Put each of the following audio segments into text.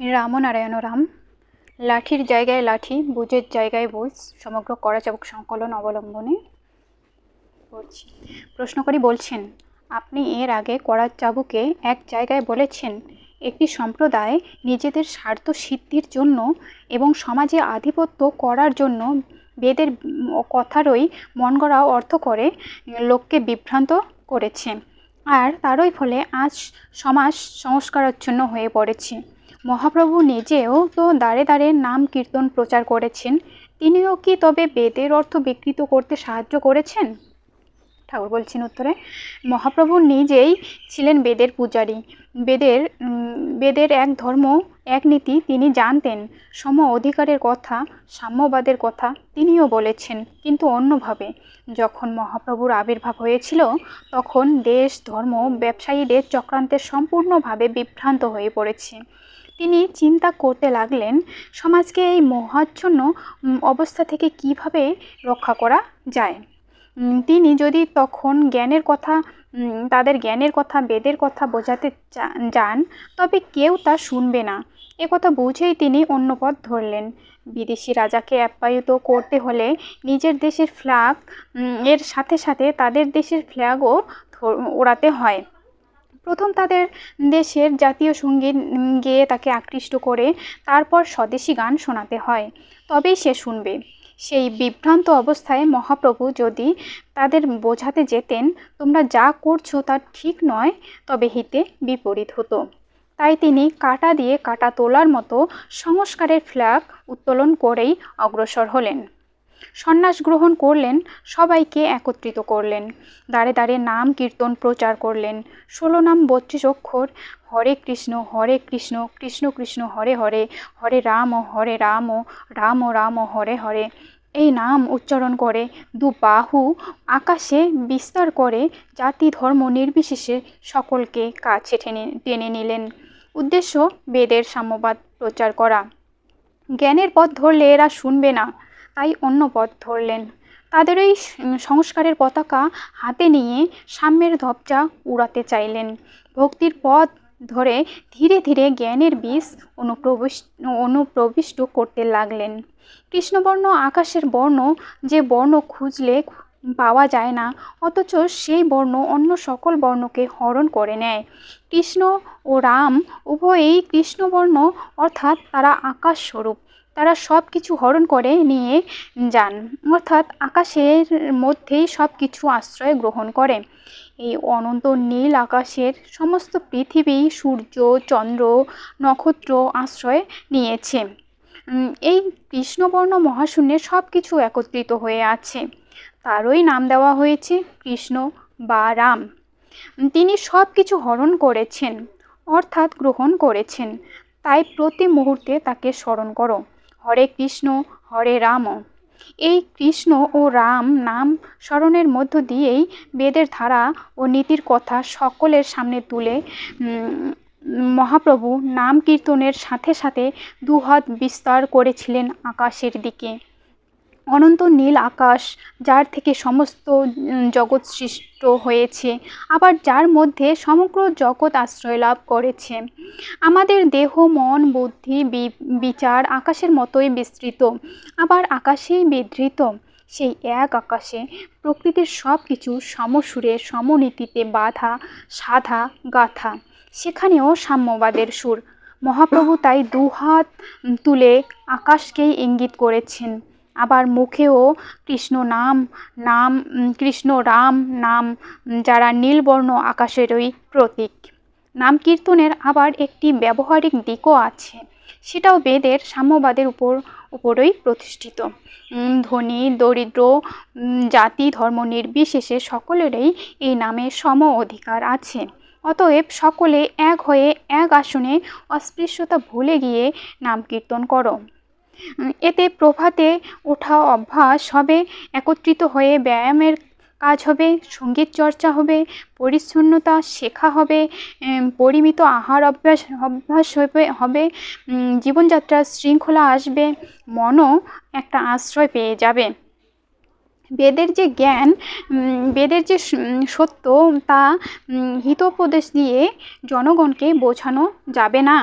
রামনারায়ণ রাম, লাঠির জায়গায় লাঠি, বুঝের জায়গায় বুঝ, সমগ্র করাচাবুক সংকলন অবলম্বনে পড়ছি। প্রশ্ন করি বলছেন, আপনি এর আগে করার চাবুকে এক জায়গায় বলেছেন, একটি সম্প্রদায় নিজেদের স্বার্থ সিদ্ধির জন্য এবং সমাজে আধিপত্য করার জন্য বেদের কথারই মন গড়া অর্থ করে লোককে বিভ্রান্ত করেছে। আর তারই ফলে আজ সমাজ সংস্কারাচ্ছন্ন হয়ে পড়েছে। মহাপ্রভু নিজেও তো দাঁড়ে দাঁড়ে নাম কীর্তন প্রচার করেছেন। তিনিও কি তবে বেদের অর্থ বিকৃত করতে সাহায্য করেছেন? ঠাকুর বলছেন উত্তরে, মহাপ্রভু নিজেই ছিলেন বেদের পূজারী। বেদের বেদের এক ধর্ম, এক নীতি তিনি জানতেন। সম অধিকারের কথা, সাম্যবাদের কথা তিনিও বলেছেন, কিন্তু অন্যভাবে। যখন মহাপ্রভুর আবির্ভাব হয়েছিল, তখন দেশ, ধর্ম, ব্যবসায়ীদের চক্রান্তের সম্পূর্ণভাবে বিভ্রান্ত হয়ে পড়েছে। তিনি চিন্তা করতে লাগলেন, সমাজকে এই মোহাচ্ছন্ন অবস্থা থেকে কীভাবে রক্ষা করা যায়? তিনি যদি তখন জ্ঞানের কথা তাদের জ্ঞানের কথা, বেদের কথা বোঝাতে যান, তবে কেউ তা শুনবে না। একথা বুঝেই তিনি অন্য পথ ধরলেন। বিদেশি রাজাকে আপ্যায়িত করতে হলে নিজের দেশের ফ্ল্যাগ এর সাথে সাথে তাদের দেশের ফ্ল্যাগও ওড়াতে হয়। প্রথম তাদের দেশের জাতীয় সংগীত গেয়ে তাকে আকৃষ্ট করে তারপর স্বদেশি গান শোনাতে হয়। তবেই সে শুনবে। সেই বিভ্রান্ত অবস্থায় মহাপ্রভু যদি তাদের বোঝাতে যেতেন, তোমরা যা করছ তা ঠিক নয়, তবে হিতে বিপরীত হতো। তাই তিনি কাটা দিয়ে কাটা তোলার মতো সংস্কারের ফ্ল্যাগ উত্তোলন করেই অগ্রসর হলেন। সন্ন্যাস গ্রহণ করলেন, সবাইকে একত্রিত করলেন। দাঁড়ে দাঁড়ে নাম কীর্তন প্রচার করলেন। ষোলো নাম বত্রিশ অক্ষর, হরে কৃষ্ণ হরে কৃষ্ণ কৃষ্ণ কৃষ্ণ, হরে হরে হরে রাম হরে রাম রাম রাম, হরে হরে। এই নাম উচ্চারণ করে দু বাহু আকাশে বিস্তার করে জাতি ধর্ম নির্বিশেষে সকলকে কাছে টেনে টেনে নিলেন। উদ্দেশ্য, বেদের সাম্যবাদ প্রচার করা। জ্ঞানের পথ ধরলে এরা শুনবে না। তাই অন্য পথ ধরলেন। তাদের এই সংস্কারের পতাকা হাতে নিয়ে সাম্যের ধপচা উড়াতে চাইলেন। ভক্তির পথ ধরে ধীরে ধীরে জ্ঞানের বীজ অনুপ্রবিষ্ট অনুপ্রবিষ্ট করতে লাগলেন। কৃষ্ণবর্ণ আকাশের বর্ণ যে বর্ণ খুঁজলে পাওয়া যায় না, অথচ সেই বর্ণ অন্য সকল বর্ণকে হরণ করে নেয়। কৃষ্ণ ও রাম উভয়েই কৃষ্ণবর্ণ অর্থাৎ তারা আকাশ স্বরূপ তারা সব কিছু হরণ করে নিয়ে যান। অর্থাৎ আকাশের মধ্যেই সব কিছু আশ্রয় গ্রহণ করে। এই অনন্ত নীল আকাশের সমস্ত পৃথিবী সূর্য, চন্দ্র, নক্ষত্র আশ্রয় নিয়েছে। এই কৃষ্ণবর্ণ মহাশূন্যে সব কিছু একত্রিত হয়ে আছে। তারই নাম দেওয়া হয়েছে কৃষ্ণ বা রাম। তিনি সব কিছু হরণ করেছেন, অর্থাৎ গ্রহণ করেছেন। তাই প্রতি মুহূর্তে তাকে স্মরণ করো। হরে কৃষ্ণ, হরে রাম। এই কৃষ্ণ ও রাম নাম স্মরণের মধ্য দিয়েই বেদের ধারা ও নীতির কথা সকলের সামনে তুলে মহাপ্রভু নাম কীর্তনের সাথে সাথে দুহাত বিস্তার করেছিলেন আকাশের দিকে। অনন্ত নীল আকাশ, যার থেকে সমস্ত জগৎ সৃষ্ট হয়েছে, আবার যার মধ্যে সমগ্র জগৎ আশ্রয় লাভ করেছে। আমাদের দেহ, মন, বুদ্ধি বিচার আকাশের মতোই বিস্তৃত, আবার আকাশেই বিধৃত। সেই এক আকাশে প্রকৃতির সব কিছু সমসুরে, সমনীতিতে বাধা, সাধা, গাথা। সেখানেও সাম্যবাদের সুর। মহাপ্রভু তাই দুহাত তুলে আকাশকেই ইঙ্গিত করেছেন। আবার মুখেও কৃষ্ণ নাম নাম কৃষ্ণ রাম নাম যারা নীলবর্ণ আকাশেরই প্রতীক। নাম কীর্তনের আবার একটি ব্যবহারিক দিকও আছে। সেটাও বেদের সাম্যবাদের উপর, উপরই প্রতিষ্ঠিত। ধনী, দরিদ্র জাতি, ধর্ম নির্বিশেষে সকলেরই এই নামে সম অধিকার আছে। অতএব সকলে এক হয়ে এক আসনে অস্পৃশ্যতা ভুলে গিয়ে নাম কীর্তন করো। এতে প্রভাতে ওঠা অভ্যাস হবে, একত্রিত হয়ে ব্যায়ামের কাজ হবে, সংগীত চর্চা হবে, পরিচ্ছন্নতা শেখা হবে পরিমিত আহার অভ্যাস অভ্যাস হবে হবে জীবনযাত্রার শৃঙ্খলা আসবে, মনও একটা আশ্রয় পেয়ে যাবে। বেদের যে জ্ঞান বেদের যে সত্য, তা হিতোপদেশ দিয়ে জনগণকে বোঝানো যাবে না।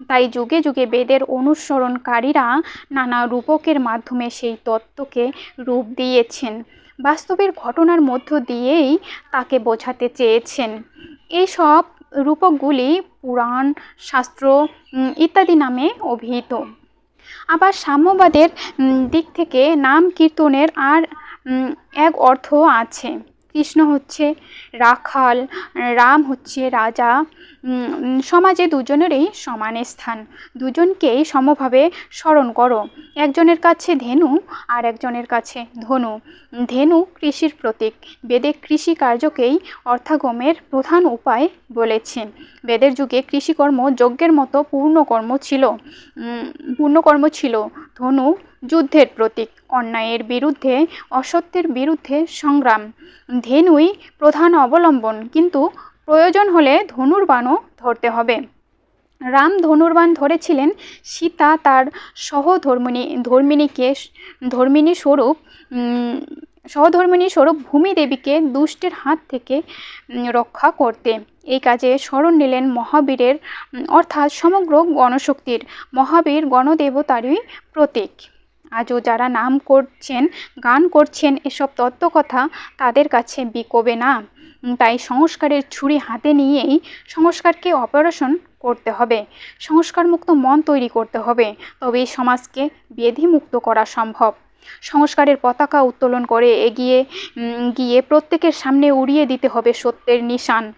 তাই যুগে যুগে বেদের অনুসরণকারীরা নানা রূপকের মাধ্যমে সেই তত্ত্বকে রূপ দিয়েছেন। বাস্তবের ঘটনার মধ্য দিয়েই তাকে বোঝাতে চেয়েছেন। এইসব রূপকগুলি পুরাণ, শাস্ত্র ইত্যাদি নামে অভিহিত। আবার সাম্যবাদের দিক থেকে নাম কীর্তনের আর এক অর্থ আছে। কৃষ্ণ হচ্ছে, রাখাল, রাম হচ্ছে রাজা সমাজে দুজনেরই সমান স্থান। দুজনকেই সমভাবে স্মরণ করো। একজনের কাছে ধেনু আর একজনের কাছে ধনু। ধেনু কৃষির প্রতীক। বেদে কৃষি কার্যকেই অর্থাগমের প্রধান উপায় বলেছেন। বেদের যুগে কৃষিকর্ম যজ্ঞের মতো পূর্ণকর্ম ছিল। পূর্ণকর্ম ছিল। ধনু যুদ্ধের প্রতীক। অন্যায়ের বিরুদ্ধে অসত্যের বিরুদ্ধে সংগ্রাম। ধেনুই প্রধান অবলম্বন কিন্তু প্রয়োজন হলে ধনুর্বাণও ধরতে হবে। রাম ধনুর্বাণ ধরেছিলেন সীতা তার সহধর্মিণী ধর্মিণীকে ধর্মিণী স্বরূপ উম, সহধর্মিণী স্বরূপ ভূমিদেবীকে দুষ্টের হাত থেকে রক্ষা করতে। এই কাজে স্মরণ নিলেন মহাবীরের অর্থাৎ সমগ্র গণশক্তির। মহাবীর গণদেবতারই প্রতীক। আজও যারা নাম করছেন, গান করছেন, এসব তত্ত্বকথা তাদের কাছে বিকোবে না। তাই সংস্কারের ছুরি হাতে নিয়েই সংস্কারকে অপারেশন করতে হবে। সংস্কারমুক্ত মন তৈরি করতে হবে। তবেই সমাজকে ব্যাধিমুক্ত করা সম্ভব। সংস্কারের পতাকা উত্তোলন করে এগিয়ে গিয়ে প্রত্যেকের সামনে উড়িয়ে দিতে হবে সত্যের নিশান।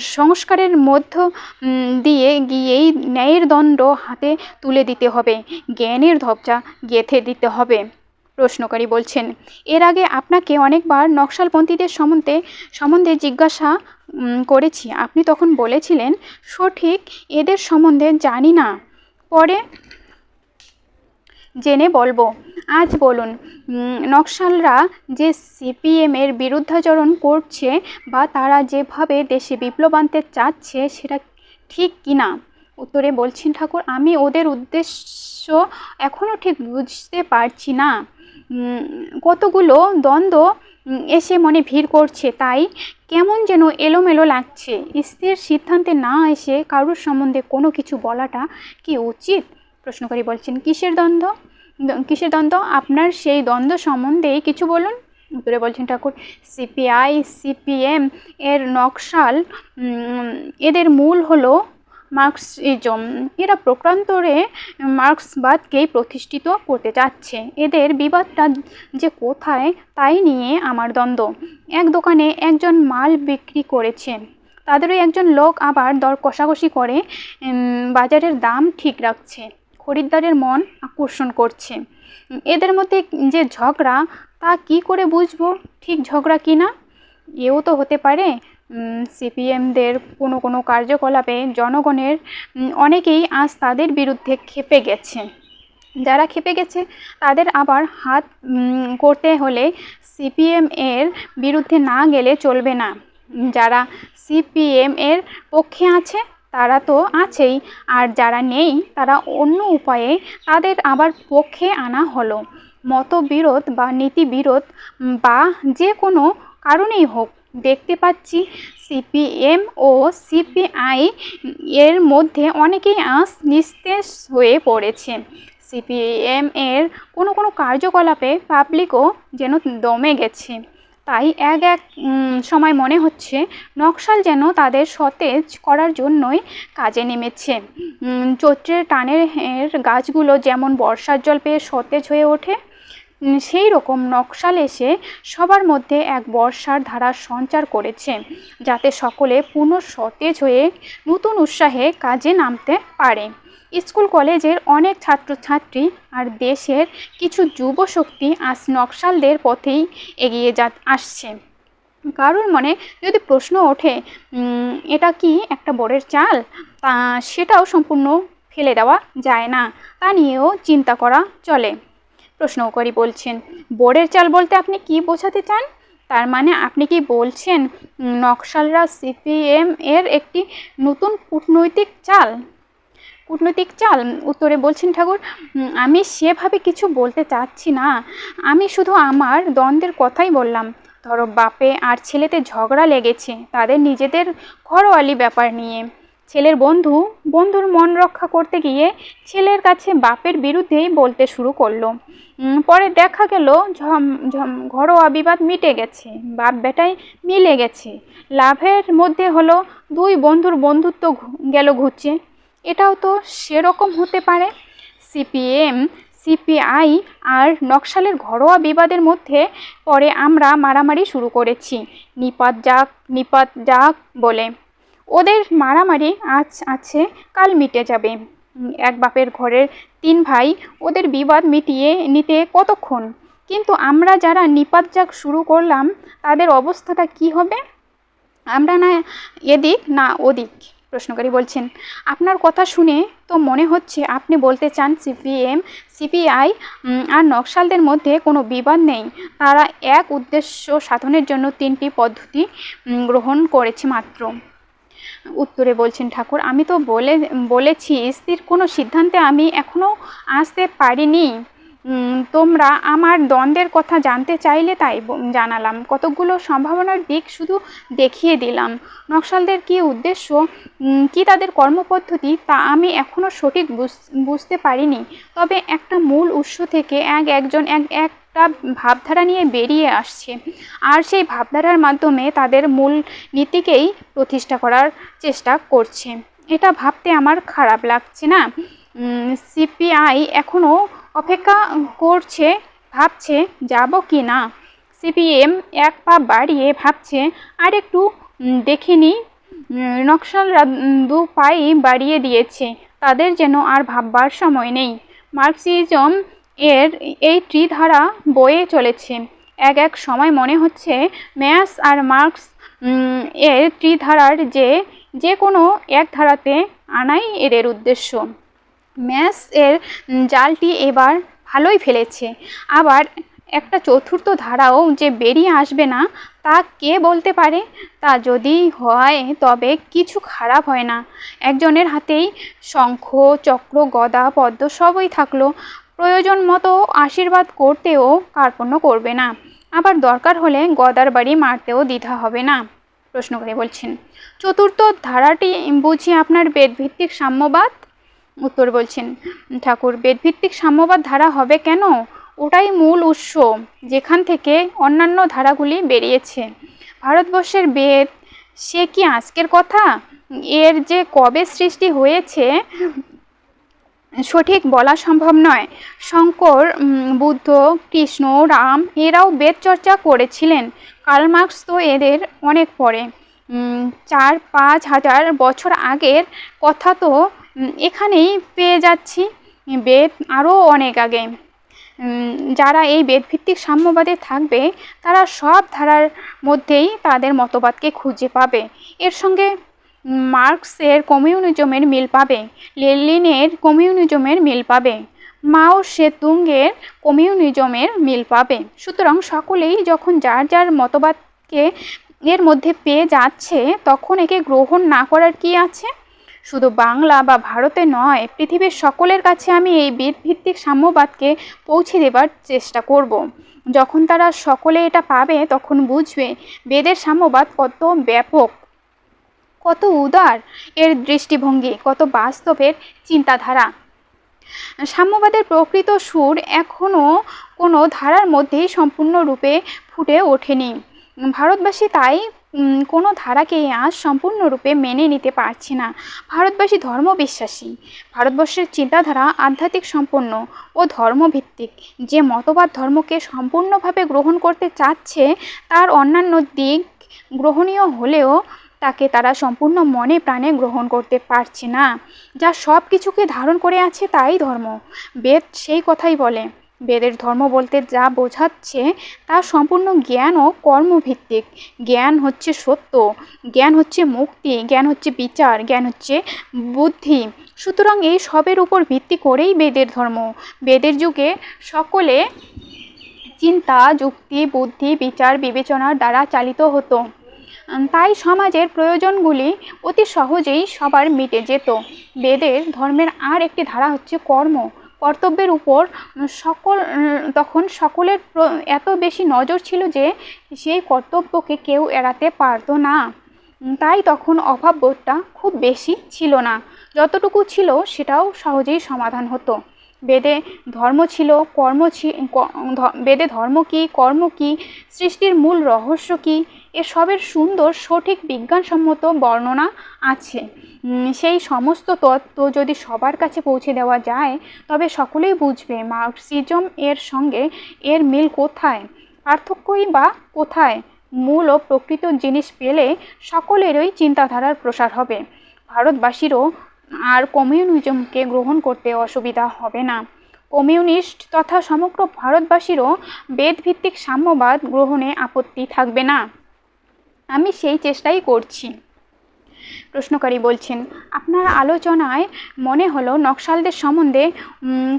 সংস্কারের মধ্য দিয়ে গিয়েই ন্যায়ের দণ্ড হাতে তুলে দিতে হবে। জ্ঞানের ধবজা গেঁথে দিতে হবে। প্রশ্নকারী বলছেন, এর আগে আপনাকে অনেকবার নকশালপন্থীদের সম্বন্ধে সম্বন্ধে জিজ্ঞাসা করেছি। আপনি তখন বলেছিলেন, সঠিক এদের সম্বন্ধে জানি না। পরে জেনে বলব। আজ বলুন নকশালরা যে সিপিএমের বিরুদ্ধাচরণ করছে বা তারা যেভাবে দেশে বিপ্লব আনতে চাচ্ছে সেটা ঠিক কি না? উত্তরে বলছেন ঠাকুর, আমি ওদের উদ্দেশ্য এখনও ঠিক বুঝতে পারছি না। কতগুলো দ্বন্দ্ব এসে মনে ভিড় করছে, তাই কেমন যেন এলোমেলো লাগছে। স্থির সিদ্ধান্তে না এসে কারোর সম্বন্ধে কোনো কিছু বলাটা কি উচিত? প্রশ্নকারী বলছেন, কিসের দ্বন্দ্ব? কিসের দ্বন্দ্ব? আপনার সেই দ্বন্দ্ব সম্বন্ধে কিছু বলুন। উত্তরে বলছেন ঠাকুর, সিপিআই, সিপিএম এর নকশাল এদের মূল হলো মার্কসিজম। এরা প্রক্রান্তরে মার্ক্সবাদকেই প্রতিষ্ঠিত করতে চাচ্ছে। এদের বিবাদটা যে কোথায় তাই নিয়ে আমার দ্বন্দ্ব। এক দোকানে একজন মাল বিক্রি করেছে। তাদেরই একজন লোক আবার দর কষাকষি করে বাজারের দাম ঠিক রাখছে। খরিদ্দারের মন আকর্ষণ করছে। এদের মধ্যে যে ঝগড়া, তা কি করে বুঝব? ঠিক ঝগড়া কি না? এও তো হতে পারে। সিপিএমদের কোনো কোনো কার্যকলাপে জনগণের অনেকেই আজ তাদের বিরুদ্ধে খেপে গেছে। যারা খেপে গেছে, তাদের আবার হাত করতে হলে সিপিএম এর বিরুদ্ধে না গেলে চলবে না। যারা সিপিএম এর পক্ষে আছে তারা তো আছেই, আর যারা নেই, তারা অন্য উপায়ে তাদের আবার পক্ষে আনা হলো। মতবিরোধ বা নীতিবিরোধ বা যে কোনো কারণেই হোক, দেখতে পাচ্ছি সিপিএম ও সিপিআই এর মধ্যে অনেকেই আজ নিস্তেজ হয়ে পড়েছে। সিপিএম এর কোনো কোনো কার্যকলাপে পাবলিকও যেন দমে গেছে। তাই এক এক সময় মনে হচ্ছে নকশাল যেন তাদের সতেজ করার জন্যই কাজে নেমেছে। চৈত্রের টানের গাছগুলো যেমন বর্ষার জল পেয়ে সতেজ হয়ে ওঠে সেই রকম নকশাল এসে সবার মধ্যে এক বর্ষার ধারা সঞ্চার করেছে, যাতে সকলে পুনঃ সতেজ হয়ে নতুন উৎসাহে কাজে নামতে পারে। স্কুল কলেজের অনেক ছাত্রছাত্রী আর দেশের কিছু যুব শক্তি আজ নকশালদের পথেই এগিয়ে যা, আসছে। কারোর মনে যদি প্রশ্ন ওঠে এটা কি একটা বড়ের চাল? তা সেটাও সম্পূর্ণ ফেলে দেওয়া যায় না। তা নিয়েও চিন্তা করা চলে। প্রশ্নকারী বলছেন বোর্ডের চাল বলতে আপনি কি বোঝাতে চান? তার মানে আপনি কি বলছেন নকশালরা সিপিএম এর একটি নতুন কূটনৈতিক চাল? কূটনৈতিক চাল। উত্তরে বলছেন ঠাকুর আমি সেভাবে কিছু বলতে চাচ্ছি না। আমি শুধু আমার দ্বন্দ্বের কথাই বললাম। ধরো বাপে আর ছেলেতে ঝগড়া লেগেছে, তাদের নিজেদের ঘরোয়ালি ব্যাপার নিয়ে। ছেলের বন্ধু, বন্ধুর মন রক্ষা করতে গিয়ে ছেলের কাছে বাপের বিরুদ্ধেই বলতে শুরু করল। পরে দেখা গেল ঘরোয়া বিবাদ মিটে গেছে, বাপ বেটায় মিলে গেছে। লাভের মধ্যে হলো দুই বন্ধুর বন্ধুত্ব গেল ঘুচে এটাও তো সেরকম হতে পারে। সিপিএম, সিপিআই আর নকশালের ঘরোয়া বিবাদের মধ্যে পরে আমরা মারামারি শুরু করেছি, নিপাত যাক নিপাত যাক বলে। ওদের মারামারি আজ আছে, কাল মিটে যাবে। এক বাপের ঘরের তিন ভাই ওদের বিবাদ মিটিয়ে নিতে কতক্ষণ? কিন্তু আমরা যারা নিপাত যাক শুরু করলাম, তাদের অবস্থাটা কি হবে? আমরা না এদিক, না ওদিক। প্রশ্নকারী বলছেন, আপনার কথা শুনে তো মনে হচ্ছে আপনি বলতে চান সিপিএম, সিপিআই আর নকশালদের মধ্যে কোনো বিবাদ নেই। তারা এক উদ্দেশ্য সাধনের জন্য তিনটি পদ্ধতি গ্রহণ করেছে মাত্র। উত্তরে বলছেন, ঠাকুর, আমি তো বলে, বলেছি, স্থির কোনো সিদ্ধান্তে আমি এখনও আসতে পারিনি। তোমরা আমার দ্বন্দ্বের কথা জানতে চাইলে তাই জানালাম। কতকগুলো সম্ভাবনার দিক শুধু দেখিয়ে দিলাম। নকশালদের কী উদ্দেশ্য? কী তাদের কর্মপদ্ধতি? তা আমি এখনও সঠিক বুঝ- বুঝতে পারিনি। তবে একটা মূল উৎস থেকে এক একজন এক একটা ভাবধারা নিয়ে বেরিয়ে আসছে। আর সেই ভাবধারার মাধ্যমে তাদের মূল নীতিকেই প্রতিষ্ঠা করার চেষ্টা করছে। এটা ভাবতে আমার খারাপ লাগছে না? সিপিআই এখনও অপেক্ষা করছে, ভাবছে, যাব কি না? সিপিএম এক পা বাড়িয়ে ভাবছে, আর একটু দেখিনি দেখে নকশালরা দু পাই বাড়িয়ে দিয়েছে, তাদের যেন আর ভাববার সময় নেই। মার্কসিজম এর এই ত্রিধারা বয়ে চলেছে। এক এক সময় মনে হচ্ছে, ম্যাস আর মার্কস এর ত্রিধারার যে যে কোনো এক ধারাতে আনাই এদের উদ্দেশ্য। ম্যাস এর জালটি এবার ভালোই ফেলেছে। আবার একটা চতুর্থ ধারাও যে বেরিয়ে আসবে না, তা কে বলতে পারে? তা যদি হয়, তবে কিছু খারাপ হয় না। একজনের হাতেই শঙ্খ, চক্র, গদা, পদ্ম সবই থাকল। প্রয়োজন মতো আশীর্বাদ করতেও কার্পণ্য করবে না। আবার দরকার হলে গদার বাড়ি মারতেও দ্বিধা হবে না প্রশ্ন করে বলছেন। চতুর্থ ধারাটি বুঝি আপনার বেদভিত্তিক সাম্যবাদ? উত্তর বলছেন, ঠাকুর, বেদভিত্তিক সাম্যবাদ ধারা হবে কেন? ওটাই মূল উৎস যেখান থেকে অন্যান্য ধারাগুলি বেরিয়েছে। ভারতবর্ষের বেদ, সে কি আজকের কথা? এর যে কবে সৃষ্টি হয়েছে, সঠিক বলা সম্ভব নয়। শঙ্কর বুদ্ধ, কৃষ্ণ, রাম, এরাও বেদ চর্চা করেছিলেন। কার্ল মার্কস তো এদের অনেক পরে। চার, পাঁচ হাজার বছর আগের কথা তো এখানেই পেয়ে যাচ্ছি। বেদ আরও অনেক আগে। যারা এই বেদভিত্তিক সাম্যবাদে থাকবে, তারা সব ধারার মধ্যেই তাদের মতবাদকে খুঁজে পাবে। এর সঙ্গে মার্কসের কমিউনিজমের মিল পাবে লেলিনের কমিউনিজমের মিল পাবে, মাও সেতুঙ্গের কমিউনিজমের মিল পাবে। সুতরাং সকলেই যখন যার যার মতবাদকে এর মধ্যে পেয়ে যাচ্ছে, তখন একে গ্রহণ না করার কি আছে? শুধু বাংলা বা ভারতে নয়, পৃথিবীর সকলের কাছে আমি এই বেদভিত্তিক সাম্যবাদকে পৌঁছে দেবার চেষ্টা করব। যখন তারা সকলে এটা পাবে, তখন বুঝবে বেদের সাম্যবাদ কত ব্যাপক, কত উদার এর দৃষ্টিভঙ্গি, কত বাস্তবের চিন্তাধারা সাম্যবাদের প্রকৃত সুর এখনও কোনো ধারার মধ্যেই সম্পূর্ণরূপে ফুটে ওঠেনি ভারতবাসী তাই কোনো ধারাকেই আজ সম্পূর্ণরূপে মেনে নিতে পারছে না। ভারতবাসী ধর্মবিশ্বাসী। ভারতবর্ষের চিন্তাধারা আধ্যাত্মিক সম্পন্ন ও ধর্মভিত্তিক। যে মতবাদ ধর্মকে সম্পূর্ণভাবে গ্রহণ করতে চাচ্ছে, তার অন্যান্য দিক গ্রহণীয় হলেও তাকে তারা সম্পূর্ণ মনে প্রাণে গ্রহণ করতে পারছে না। যা সব কিছুকে ধারণ করে আছে তাই ধর্ম। বেদ সেই কথাই বলে। বেদের ধর্ম বলতে যা বোঝাচ্ছে তা সম্পূর্ণ জ্ঞান ও কর্মভিত্তিক। জ্ঞান হচ্ছে সত্য, জ্ঞান হচ্ছে মুক্তি, জ্ঞান হচ্ছে বিচার, জ্ঞান হচ্ছে বুদ্ধি। সুতরাং এই সবের উপর ভিত্তি করেই বেদের ধর্ম। বেদের যুগে সকলে চিন্তা, যুক্তি, বুদ্ধি, বিচার, বিবেচনার দ্বারা চালিত হতো। তাই সমাজের প্রয়োজনগুলি অতি সহজেই সবার মিটে যেত। বেদের ধর্মের আর একটি ধারা হচ্ছে কর্ম। কর্তব্যের উপর সকল, তখন সকলের এত বেশি নজর ছিল যে সেই কর্তব্যকে কেউ এড়াতে পারতো না। তাই তখন অভাববোধটা খুব বেশি ছিল না। যতটুকু ছিল সেটাও সহজেই সমাধান হতো। বেদে ধর্ম ছিল, কর্ম বেদে ধর্ম কী, কর্ম কী, সৃষ্টির মূল রহস্য কী এসবের সুন্দর সঠিক বিজ্ঞানসম্মত বর্ণনা আছে। সেই সমস্ত তত্ত্ব যদি সবার কাছে পৌঁছে দেওয়া যায়, তবে সকলেই বুঝবে মার্কসিজম এর সঙ্গে এর মিল কোথায়। পার্থক্যই বা কোথায়? মূল ও প্রকৃত জিনিস পেলে সকলেরই চিন্তাধারার প্রসার হবে। ভারতবাসীরও আর কমিউনিজমকে গ্রহণ করতে অসুবিধা হবে না। কমিউনিস্ট তথা সমগ্র ভারতবাসীরও বেদভিত্তিক সাম্যবাদ গ্রহণে আপত্তি থাকবে না। আমি সেই চেষ্টাই করছি। প্রশ্নকারী বলছেন, আপনার আলোচনায় মনে হলো নকশালদের সম্বন্ধে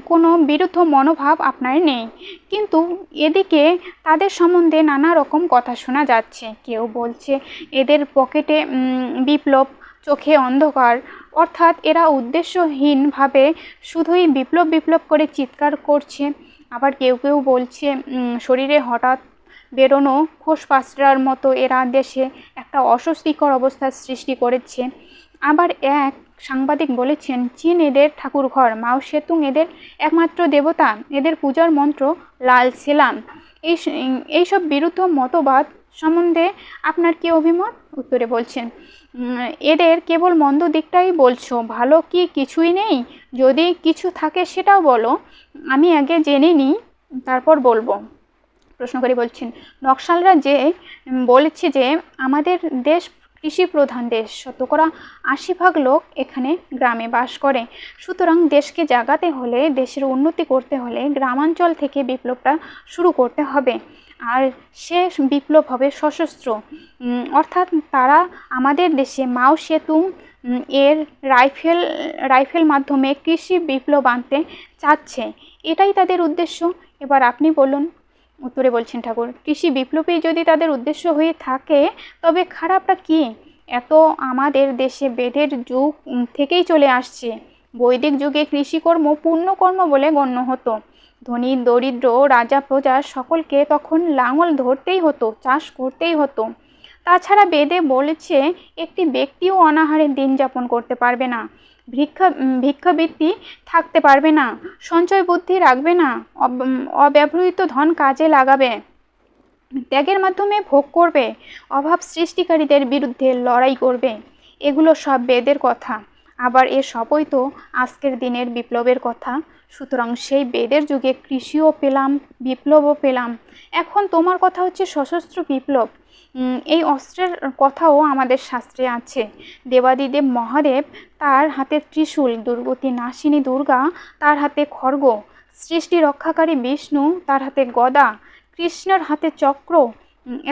কোনো বিরুদ্ধ মনোভাব আপনার নেই। কিন্তু এদিকে তাদের সম্বন্ধে নানা রকম কথা শোনা যাচ্ছে। কেউ বলছে, এদের পকেটে বিপ্লব, চোখে অন্ধকার। অর্থাৎ এরা উদ্দেশ্যহীনভাবে শুধুই বিপ্লব বিপ্লব করে চিৎকার করছে। আবার কেউ কেউ বলছে শরীরে হঠাৎ বেরোনো খোসপাসরার মতো এরা দেশে একটা অস্বস্তিকর অবস্থার সৃষ্টি করেছে। আবার এক সাংবাদিক বলেছেন, চীন এদের ঠাকুরঘর, মাও সেতুং এদের একমাত্র দেবতা, এদের পূজার মন্ত্র লাল সেলাম। এই এইসব বিরুদ্ধ মতবাদ সম্বন্ধে আপনার কি অভিমত? উত্তরে বলছেন এদের কেবল মন্দ দিকটাই বলছো, ভালো কি কিছুই নেই? যদি কিছু থাকে সেটাও বলো, আমি আগে জেনে নিই, তারপর বলব। প্রশ্নকারী বলছেন, নকশালরা যে বলেছে যে, আমাদের দেশ কৃষি প্রধান দেশ, শতকরা আশি ভাগ লোক এখানে গ্রামে বাস করে। সুতরাং দেশকে জাগাতে হলে, দেশের উন্নতি করতে হলে গ্রামাঞ্চল থেকে বিপ্লবটা শুরু করতে হবে। আর সে বিপ্লব হবে সশস্ত্র। অর্থাৎ তারা আমাদের দেশে মাও সেতুং এর রাইফেল রাইফেল মাধ্যমে কৃষি বিপ্লব আনতে চাচ্ছে। এটাই তাদের উদ্দেশ্য। এবার আপনি বলুন উত্তরে বলছেন ঠাকুর, কৃষি বিপ্লবী যদি তাদের উদ্দেশ্য হয়ে থাকে, তবে খারাপটা কি? এত আমাদের দেশে বেদের যুগ থেকেই চলে আসছে। বৈদিক যুগে কৃষিকর্ম পুণ্যকর্ম বলে গণ্য হতো। ধনী, দরিদ্র, রাজা, প্রজা সকলকে তখন লাঙল ধরতেই হতো, চাষ করতেই হতো। তাছাড়া বেদে বলেছে, একটি ব্যক্তিও অনাহারে দিন যাপন করতে পারবে না। ভিক্ষা ভিক্ষাবৃত্তি থাকতে পারবে না, সঞ্চয় বুদ্ধি রাখবে না, অব- অব্যবহৃত ধন কাজে লাগাবে। ত্যাগের মাধ্যমে ভোগ করবে, অভাব সৃষ্টিকারীদের বিরুদ্ধে লড়াই করবে, এগুলো সব বেদের কথা। আবার এ সবই তো আজকের দিনের বিপ্লবের কথা। সুতরাং সেই বেদের যুগে কৃষিও পেলাম, বিপ্লবও পেলাম। এখন তোমার কথা হচ্ছে সশস্ত্র বিপ্লব। এই অস্ত্রের কথাও আমাদের শাস্ত্রে আছে। দেবাদিদেব মহাদেব তার হাতে ত্রিশূল, দুর্গতি নাশিনী দুর্গা, তার হাতে খড়গ, সৃষ্টি রক্ষাকারী বিষ্ণু, তার হাতে গদা, কৃষ্ণের হাতে চক্র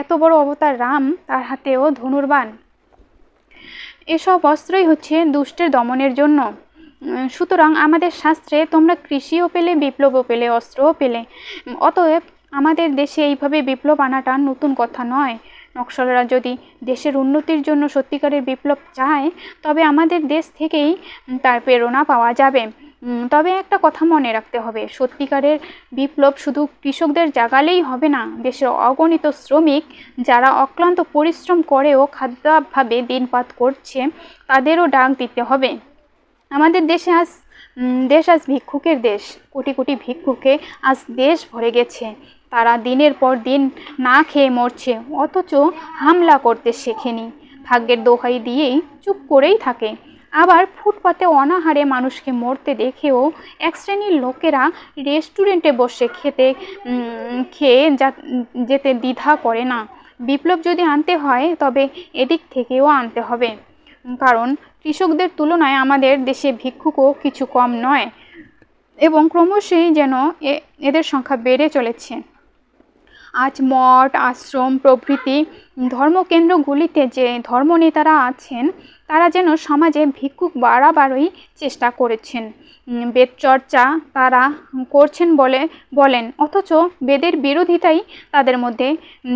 এত বড় অবতার রাম, তার হাতেও ধনুর্বাণ। এসব অস্ত্রই হচ্ছে দুষ্টের দমনের জন্য। সুতরাং আমাদের শাস্ত্রে তোমরা কৃষিও পেলে, বিপ্লবও পেলে, অস্ত্রও পেলে। অতএব আমাদের দেশে এইভাবে বিপ্লব আনাটা নতুন কথা নয়। নকশালরা যদি দেশের উন্নতির জন্য সত্যিকারের বিপ্লব চায়, তবে আমাদের দেশ থেকেই তার প্রেরণা পাওয়া যাবে। তবে একটা কথা মনে রাখতে হবে, সত্যিকারের বিপ্লব শুধু কৃষকদের জাগালেই হবে না। দেশের অগণিত শ্রমিক যারা অক্লান্ত পরিশ্রম করেও খাদ্যাভাবে দিনপাত করছে, তাদেরও ডাক দিতে হবে। আমাদের দেশে আজ দেশ আজ ভিক্ষুকের দেশ। কোটি কোটি ভিক্ষুকে আজ দেশ ভরে গেছে। তারা দিনের পর দিন না খেয়ে মরছে, অথচ হামলা করতে শেখেনি। ভাগ্যের দোহাই দিয়েই চুপ করেই থাকে। আবার ফুটপাতে অনাহারে মানুষকে মরতে দেখেও এক শ্রেণির লোকেরা রেস্টুরেন্টে বসে খেতে খেয়ে যা- যেতে দ্বিধা করে না। বিপ্লব যদি আনতে হয়, তবে এদিক থেকেও আনতে হবে। কারণ কৃষকদের তুলনায় আমাদের দেশে ভিক্ষুকও কিছু কম নয় এবং ক্রমশই যেন এদের সংখ্যা বেড়ে চলেছে। আজ মঠ আশ্রম প্রভৃতি ধর্মকেন্দ্রগুলিতে যে ধর্মনেতারা আছেন তারা যেন সমাজে ভিক্ষুক বাড়াবারই চেষ্টা করেছেন। উম, বেদ চর্চা তারা করছেন বলে বলেন অথচ বেদের বিরোধিতাই তাদের মধ্যে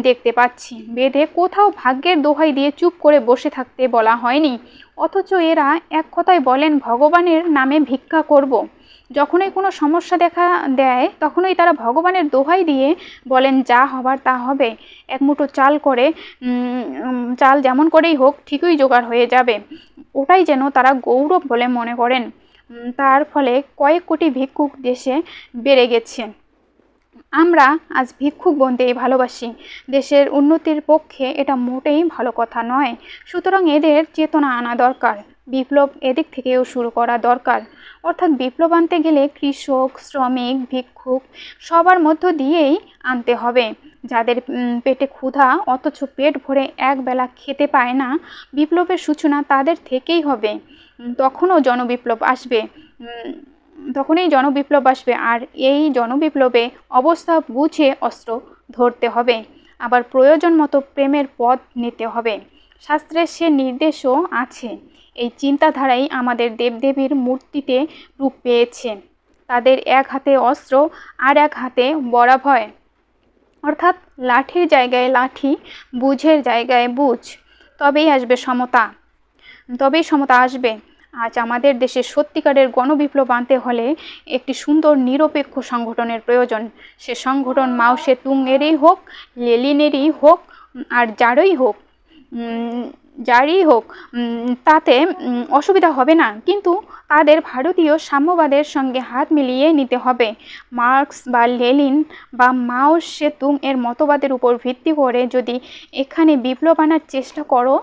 দেখতে পাচ্ছি। বেদে কোথাও ভাগ্যের দোহাই দিয়ে চুপ করে বসে থাকতে বলা হয়নি অথচ এরা এক কথায় বলেন ভগবানের নামে ভিক্ষা করব। যখনই কোনো সমস্যা দেখা দেয়, তখনই তারা ভগবানের দোহাই দিয়ে বলেন, যা হবার তা হবে। এক মুঠো চাল করে চাল যেমন করেই হোক, ঠিকই জোগাড় হয়ে যাবে। ওটাই যেন তারা গৌরব বলে মনে করেন। তার ফলে কয়েক কোটি ভিক্ষুক দেশে বেড়ে গেছে। আমরা আজ ভিক্ষুক বনতেই ভালোবাসি। দেশের উন্নতির পক্ষে এটা মোটেই ভালো কথা নয়। সুতরাং এদের চেতনা আনা দরকার। বিপ্লব এদিক থেকেও শুরু করা দরকার। অর্থাৎ বিপ্লব আনতে গেলে কৃষক, শ্রমিক, ভিক্ষুক সবার মধ্য দিয়েই আনতে হবে। যাদের পেটে ক্ষুধা, অথচ পেট ভরে একবেলা খেতে পায় না, বিপ্লবের সূচনা তাদের থেকেই হবে। তখনও জনবিপ্লব আসবে। তখনই জনবিপ্লব আসবে আর এই জনবিপ্লবে অবস্থা বুঝে অস্ত্র ধরতে হবে। আবার প্রয়োজন মতো প্রেমের পথ নিতে হবে। শাস্ত্রের সে নির্দেশও আছে। এই চিন্তাধারাই আমাদের দেবদেবীর মূর্তিতে রূপ পেয়েছে। তাদের এক হাতে অস্ত্র আর এক হাতে বরাভয় অর্থাৎ লাঠির জায়গায় লাঠি, বুঝের জায়গায় বুঝ। তবেই আসবে সমতা। তবেই সমতা আসবে। আজ আমাদের দেশে সত্যিকারের গণবিপ্লব আনতে হলে একটি সুন্দর নিরপেক্ষ সংগঠনের প্রয়োজন। সে সংগঠন মাও সে তুংয়েরই হোক, লেলিনেরই হোক, আর যারই হোক যারই হোক তাতে অসুবিধা হবে না। কিন্তু তাদের ভারতীয় সাম্যবাদের সঙ্গে হাত মিলিয়ে নিতে হবে। মার্কস বা লেলিন বা মাও সেতুং এর মতবাদের উপর ভিত্তি করে যদি এখানে বিপ্লব আনার চেষ্টা করো,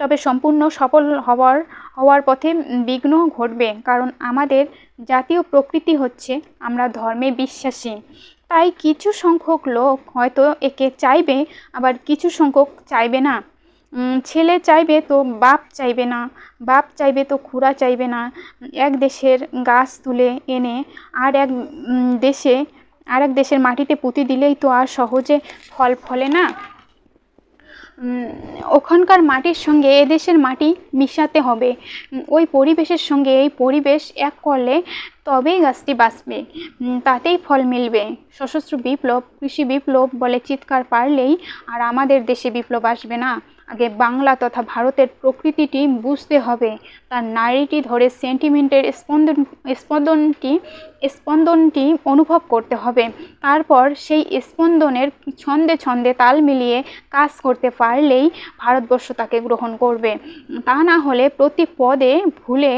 তবে সম্পূর্ণ সফল হওয়ার হওয়ার পথে বিঘ্ন ঘটবে। কারণ আমাদের জাতীয় প্রকৃতি হচ্ছে আমরা ধর্মে বিশ্বাসী। তাই কিছু সংখ্যক লোক হয়তো একে চাইবে, আবার কিছু সংখ্যক চাইবে না। ছেলে চাইবে তো বাপ চাইবে না, বাপ চাইবে তো খুড়া চাইবে না। এক দেশের গাছ তুলে এনে আর এক দেশে, আর এক দেশের মাটিতে পুঁতি দিলেই তো আর সহজে ফল ফলে না। ওখানকার মাটির সঙ্গে এদেশের মাটি মিশাতে হবে। ওই পরিবেশের সঙ্গে এই পরিবেশ এক করলে তবেই গাছটি বাঁচবে। তাতেই ফল মিলবে। সশস্ত্র বিপ্লব, কৃষি বিপ্লব বলে চিৎকার পারলেই আর আমাদের দেশে বিপ্লব আসবে না। আগে বাংলা তথা ভারতের প্রকৃতিটি বুঝতে হবে। তার নারীটি ধরে সেন্টিমেন্টের স্পন্দন, স্পন্দনটি স্পন্দনটি অনুভব করতে হবে। তারপর সেই স্পন্দনের ছন্দে ছন্দে তাল মিলিয়ে কাজ করতে পারলেই ভারতবর্ষ তাকে গ্রহণ করবে। তা না হলে প্রতি পদে ভুলে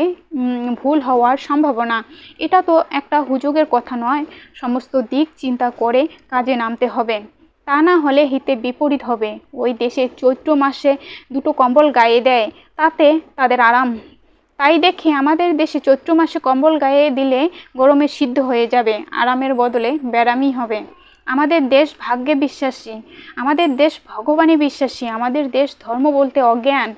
ভুল হওয়ার সম্ভাবনা। এটা তো একটা হুজুগের কথা নয়। সমস্ত দিক চিন্তা করে কাজে নামতে হবে। তা না হলে হিতে বিপরীত হবে। ওই দেশে চৈত্র মাসে দুটো কম্বল গায়ে দেয়, তাতে তাদের আরাম। তাই দেখে আমাদের দেশে চৈত্র মাসে কম্বল গায়ে দিলে গরমে সিদ্ধ হয়ে যাবে, আরামের বদলে ব্যারামই হবে। আমাদের দেশ ভাগ্যে বিশ্বাসী, আমাদের দেশ ভগবানে বিশ্বাসী, আমাদের দেশ ধর্ম বলতে অজ্ঞান।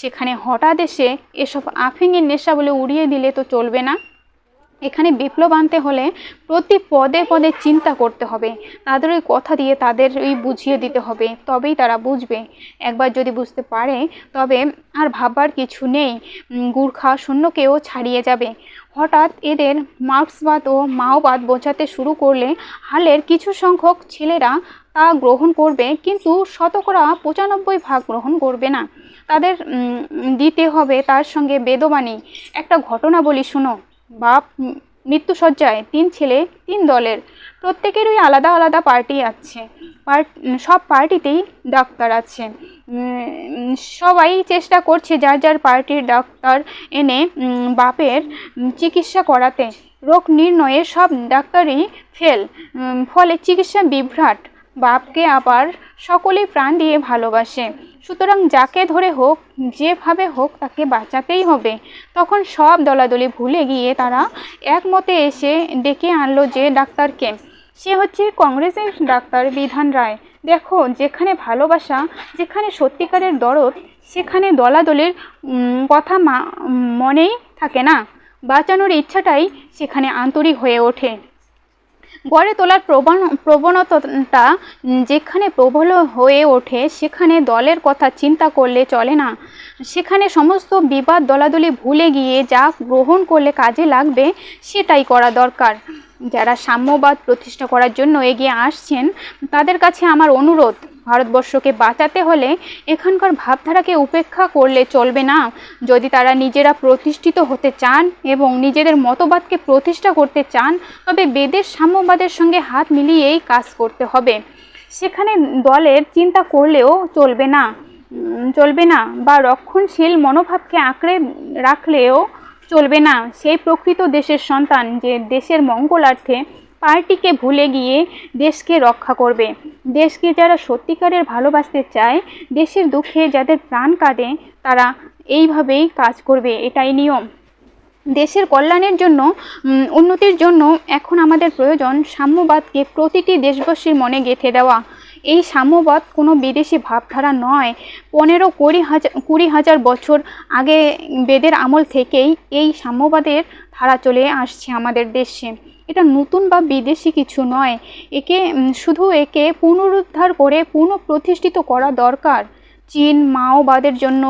সেখানে হঠাৎ এসে এসব আফিংয়ের নেশা বলে উড়িয়ে দিলে তো চলবে না। এখানে বিপ্লব আনতে হলে প্রতি পদে পদে চিন্তা করতে হবে। তাদের ওই কথা দিয়ে তাদের ওই বুঝিয়ে দিতে হবে, তবেই তারা বুঝবে। একবার যদি বুঝতে পারে, তবে আর ভাববার কিছু নেই। গুর্খা শূন্যকেও ছাড়িয়ে যাবে। হঠাৎ এদের মার্ক্সবাদ ও মাওবাদ বোঝাতে শুরু করলে হালের কিছু সংখ্যক ছেলেরা তা গ্রহণ করবে, কিন্তু শতকরা পঁচানব্বই ভাগ গ্রহণ করবে না। তাদের দিতে হবে তার সঙ্গে বেদবাণী। একটা ঘটনা বলি শুনো। বাপ মৃত্যুসজ্জায় তিন ছেলে, তিন দলের। প্রত্যেকেরই আলাদা আলাদা পার্টি আছে। সব পার্টিতেই ডাক্তার আছে সবাই চেষ্টা করছে যার যার পার্টির ডাক্তার এনে বাপের চিকিৎসা করাতে। রোগ নির্ণয়ে সব ডাক্তারই ফেল। ফলে চিকিৎসা বিভ্রাট। বাপকে আবার সকলেই প্রাণ দিয়ে ভালোবাসে। সুতরাং যাকে ধরে হোক, যেভাবে হোক তাকে বাঁচাতেই হবে। তখন সব দলাদলি ভুলে গিয়ে তারা একমতে এসে ডেকে আনলো যে ডাক্তারকে। সে হচ্ছে কংগ্রেসের ডাক্তার বিধান রায়। দেখো, যেখানে ভালোবাসা, যেখানে সত্যিকারের দরদ, সেখানে দলাদলির কথা মনেই থাকে না। বাঁচানোর ইচ্ছাটাই সেখানে আন্তরিক হয়ে ওঠে। গড়ে তোলার প্রবণ, প্রবণতাটা যেখানে প্রবল হয়ে ওঠে, সেখানে দলের কথা চিন্তা করলে চলে না। সেখানে সমস্ত বিবাদ দলাদলি ভুলে গিয়ে যা গ্রহণ করলে কাজে লাগবে, সেটাই করা দরকার। যারা সাম্যবাদ প্রতিষ্ঠা করার জন্য এগিয়ে আসছেন, তাদের কাছে আমার অনুরোধ, ভারতবর্ষকে বাঁচাতে হলে এখানকার ভাবধারাকে উপেক্ষা করলে চলবে না। যদি তারা নিজেরা প্রতিষ্ঠিত হতে চান এবং নিজেদের মতবাদকে প্রতিষ্ঠা করতে চান, তবে বেদের সাম্যবাদের সঙ্গে হাত মিলিয়েই কাজ করতে হবে। সেখানে দলের চিন্তা করলেও চলবে না চলবে না বা রক্ষণশীল মনোভাবকে আঁকড়ে রাখলেও চলবে না। সেই প্রকৃত দেশের সন্তান যে দেশের মঙ্গলার্থে পার্টিকে ভুলে গিয়ে দেশকে রক্ষা করবে। দেশকে যারা সত্যিকারের ভালোবাসতে চায়, দেশের দুঃখে যাদের প্রাণ কাঁদে, তারা এইভাবেই কাজ করবে। এটাই নিয়ম। দেশের কল্যাণের জন্য উন্নতির জন্য এখন আমাদের প্রয়োজন সাম্যবাদকে প্রতিটি দেশবাসীর মনে গেঁথে দেওয়া। এই সাম্যবাদ কোনো বিদেশি ভাবধারা নয়। পনেরো কুড়ি হাজার কুড়ি হাজার বছর আগে বেদের আমল থেকেই এই সাম্যবাদের ধারা চলে আসছে আমাদের দেশে। এটা নতুন বা বিদেশি কিছু নয়। একে শুধু একে পুনরুদ্ধার করে পুনঃপ্রতিষ্ঠিত করা দরকার। চীন, মাওবাদের জন্য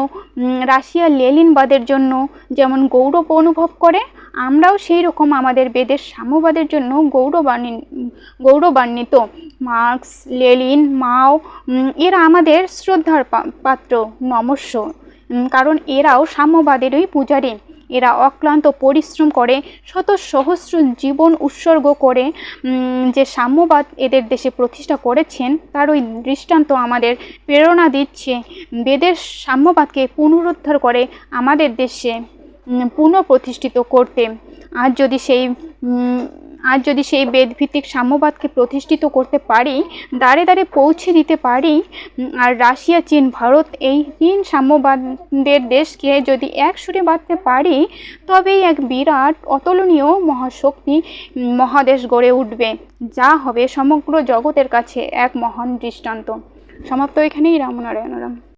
রাশিয়া লেলিনবাদের জন্য যেমন গৌরব অনুভব করে, আমরাও সেই রকম আমাদের বেদের সাম্যবাদের জন্য গৌরবান্বিত গৌরবান্বিত। মার্কস, লেলিন, মাও এরা আমাদের শ্রদ্ধার পাত্র, নমস্য। কারণ এরাও সাম্যবাদেরই পূজারী। এরা অক্লান্ত পরিশ্রম করে, শত সহস্র জীবন উৎসর্গ করে যে সাম্যবাদ এদের দেশে প্রতিষ্ঠা করেছেন, তার ওই দৃষ্টান্ত আমাদের প্রেরণা দিচ্ছে। বেদের সাম্যবাদকে পুনরুদ্ধার করে আমাদের দেশে পুনঃপ্রতিষ্ঠিত করতে। আর যদি সেই আজ যদি সেই বেদভিত্তিক সাম্যবাদকে প্রতিষ্ঠিত করতে পারি দাঁড়ে দাঁড়ে পৌঁছে দিতে পারি আর রাশিয়া, চীন, ভারত এই তিন সাম্যবাদের দেশকে যদি এক সুরে বাঁধতে পারি, তবেই এক বিরাট অতুলনীয় মহাশক্তি মহাদেশ গড়ে উঠবে, যা হবে সমগ্র জগতের কাছে এক মহান দৃষ্টান্ত। সমাপ্ত এখানেই রামনারায়ণ রাম